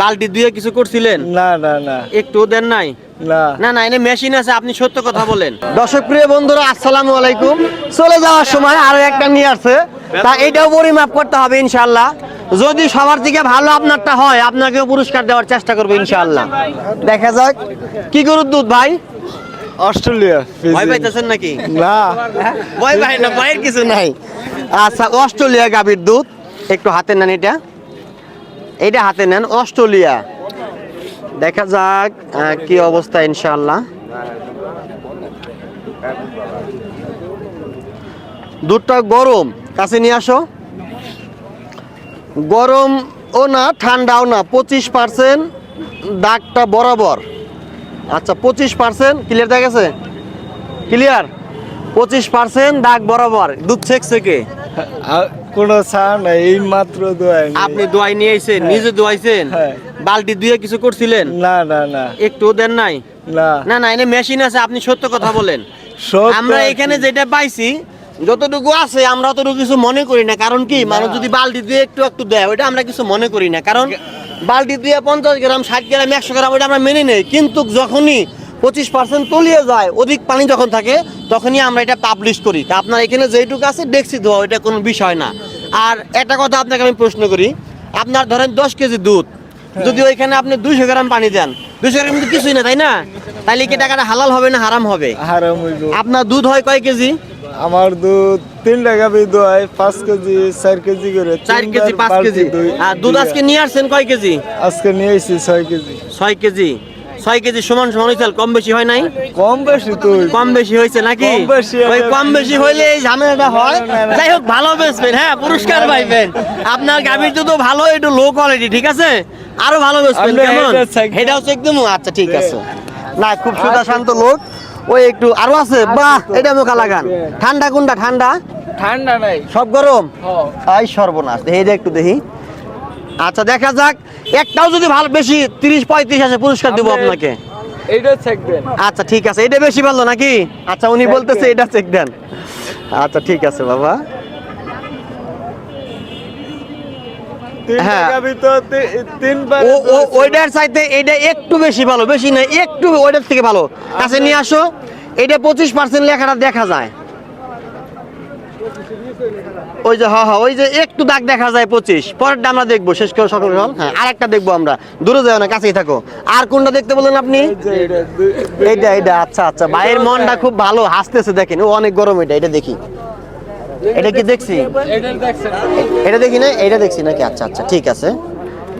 বালতি দিয়ে কিছু করছিলেন? না না না। একটু দেন নাই? না। না না এনে মেশিন আছে আপনি সত্য কথা বলেন। দর্শক প্রিয় বন্ধুরা আসসালামু আলাইকুম। চলে যাওয়ার সময় আরও একটা নিয়ে আসছে। তা এটাও পরিমাপ করতে হবে ইনশাআল্লাহ। যদি সবার থেকে ভালো আপনারটা হয় আপনাকেও পুরস্কার দেওয়ার চেষ্টা করব ইনশাআল্লাহ। দেখা যাক। কি গরুর দুধ ভাই? অস্ট্রেলিয়া ভয় পাইতেছেন নাকি? না। ভয় পাই না ভয়ের কিছু নাই। আচ্ছা অস্ট্রেলিয়া গাভীর দুধ। একটু হাতে নেন এটা এইটা হাতে নেন, অস্ট্রেলিয়া। দেখা যাক কি অবস্থা, ইনশাআল্লাহ। দুধটা গরম। কাছে নিয়ে আসো। গরম ও না, ঠান্ডাও না, পঁচিশ পার্সেন্ট, দাগটা বরাবর। আচ্ছা পঁচিশ পার্সেন্ট ক্লিয়ার দেখা গেছে? ক্লিয়ার পঁচিশ পার্সেন্ট, দাগ বরাবর। দুধ ছেকছে কে? আর কোনো নাই এই মাত্র দোয়াই আপনি দোয়াই নিয়ে আইছেন নিজে দোয়াইছেন? হ্যাঁ। বালতি দিয়ে কিছু করছিলেন? না না না। একটু দেন নাই? না। না না এনে মেশিন আছে আপনি সত্য কথা বলেন। আমরা এখানে যেটা পাইছি যতটুকু আছে আমরা অতটুকু কিছু মনে করি না। কারণ কি? মানুষ যদি বালতি দিয়ে একটু একটু দেয় ওইটা আমরা কিছু মনে করি না। কারণ বালতি দিয়ে পঞ্চাশ গ্রাম ষাট গ্রাম একশো গ্রাম ওইটা আমরা মেনে নেই। কিন্তু যখনই পঁচিশ পার্সেন্ট তলিয়ে যায় অধিক পানি যখন থাকে তখনই আমরা এটা পাবলিশ করি। তা আপনার এখানে যেটুকু আছে দেখছি দেওয়া ওইটা কোনো বিষয় না। আর একটা কথা আপনাকে আমি প্রশ্ন করি আপনার ধরেন দশ কেজি দুধ যদি ওইখানে আপনি দুইশো গ্রাম পানি দেন দুইশো গ্রাম কিন্তু কিছুই না তাই না? তাহলে কি টাকাটা হালাল হবে না হারাম হবে? হারাম আপনার দুধ হয় কয় কেজি? আমার দুধ তিন টাকা বি হয় পাঁচ কেজি চার কেজি করে। চার কেজি পাঁচ কেজি। আর দুধ আজকে নিয়ে আসছেন কয় কেজি? আজকে নিয়ে এসেছি ছয় কেজি। ছয় কেজি। ছয় কেজি সমান সমান হয়েছে কম বেশি হয় নাই? কম বেশি তুই কম বেশি হয়েছে নাকি? ওই কম বেশি হইলে এই ঝামেলাটা হয়। যাই হোক ভালো বেচবেন হ্যাঁ পুরস্কার পাইবেন। আপনার গাভীর তো ভালো একটু লো কোয়ালিটি ঠিক আছে? আরও ভালো বেচবেন কেমন? এটা চেক দেবো আচ্ছা ঠিক আছে। না খুব সুদা শান্ত লোক। ওই একটু আরও আছে? বাহ এটা মোকা লাগান। ঠান্ডা কোনটা ঠান্ডা? ঠান্ডা নাই। সব গরম। আই সর্বনাশ। দেখি একটু দেখি। আচ্ছা দেখা যাক। একটাও যদি ভালো বেশি তিরিশ পঁয়ত্রিশ আছে পুরস্কার দেবো আপনাকে। এইটা আচ্ছা ঠিক আছে। এটা বেশি ভালো নাকি? আচ্ছা উনি বলতেছে এটা চেক দেন। আচ্ছা ঠিক আছে বাবা। হ্যাঁ। ওইটার চাইতে এটা একটু বেশি ভালো বেশি না একটু ওইটার থেকে ভালো। কাছে নিয়ে আসো। এটা পঁচিশ পার্সেন্ট লেখাটা দেখা যায়। ওই যে হ্যাঁ হ্যাঁ ওই যে একটু দাগ দেখা যায় পঁচিশ। পরেরটা আমরা দেখব শেষ করে সকল সকল হ্যাঁ আরেকটা দেখব আমরা। দূরে যাও না কাছেই থাকো। আর কোনটা দেখতে বললেন আপনি? এইটা এইটা আচ্ছা আচ্ছা। ভাইয়ের মনটা খুব ভালো হাসতেছে দেখেন। ও অনেক গরম এটা এটা দেখি। এটা কি দেখছি? এটা দেখি না? এটা দেখছি নাকি? আচ্ছা আচ্ছা ঠিক আছে।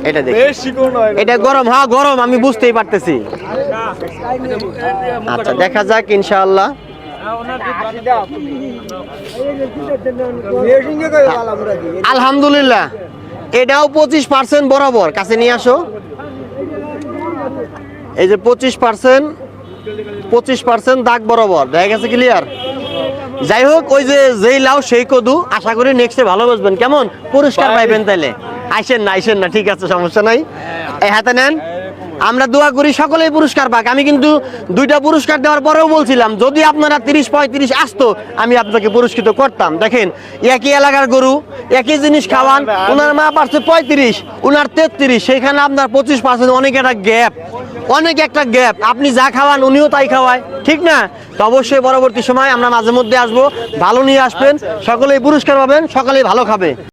এটা দেখি। এটা গরম হ্যাঁ গরম আমি বুঝতেই পারতেছি। আচ্ছা দেখা যাক ইনশাআল্লাহ। আলহামদুলিল্লাহ। এটাও পঁচিশ পার্সেন্ট বরাবর। কাছে নিয়ে আসো। এই যে পঁচিশ পার্সেন্ট পঁচিশ পার্সেন্ট দাগ বরাবর। দেখা গেছে ক্লিয়ার যাই হোক ওই যে যেই লাও সেই কদু। আশা করি নেক্সটে ভালো বসবেন। কেমন? পুরস্কার পাইবেন তাইলে। আইসেন না আইসেন না। ঠিক আছে সমস্যা নাই। এই হাতে নেন। আমরা দোয়া করি সকলেই পুরস্কার পাক। আমি কিন্তু দুইটা পুরস্কার দেওয়ার পরেও বলছিলাম, যদি আপনারা তিরিশ পঁয়ত্রিশ আসতো, আমি আপনাকে পুরস্কৃত করতাম। দেখেন, একই এলাকার গরু, একই জিনিস খাওয়ান, ওনার মা পারছে পঁয়ত্রিশ, ওনার তেত্রিশ সেখানে আপনার পঁচিশ পার্সেন্ট, অনেক একটা গ্যাপ, অনেক একটা গ্যাপ। আপনি যা খাওয়ান, উনিও তাই খাওয়ায়, ঠিক না? তো অবশ্যই পরবর্তী সময় আমরা মাঝে মধ্যে আসব, ভালো নিয়ে আসবেন, সকলেই পুরস্কার পাবেন, সকলেই ভালো খাবে।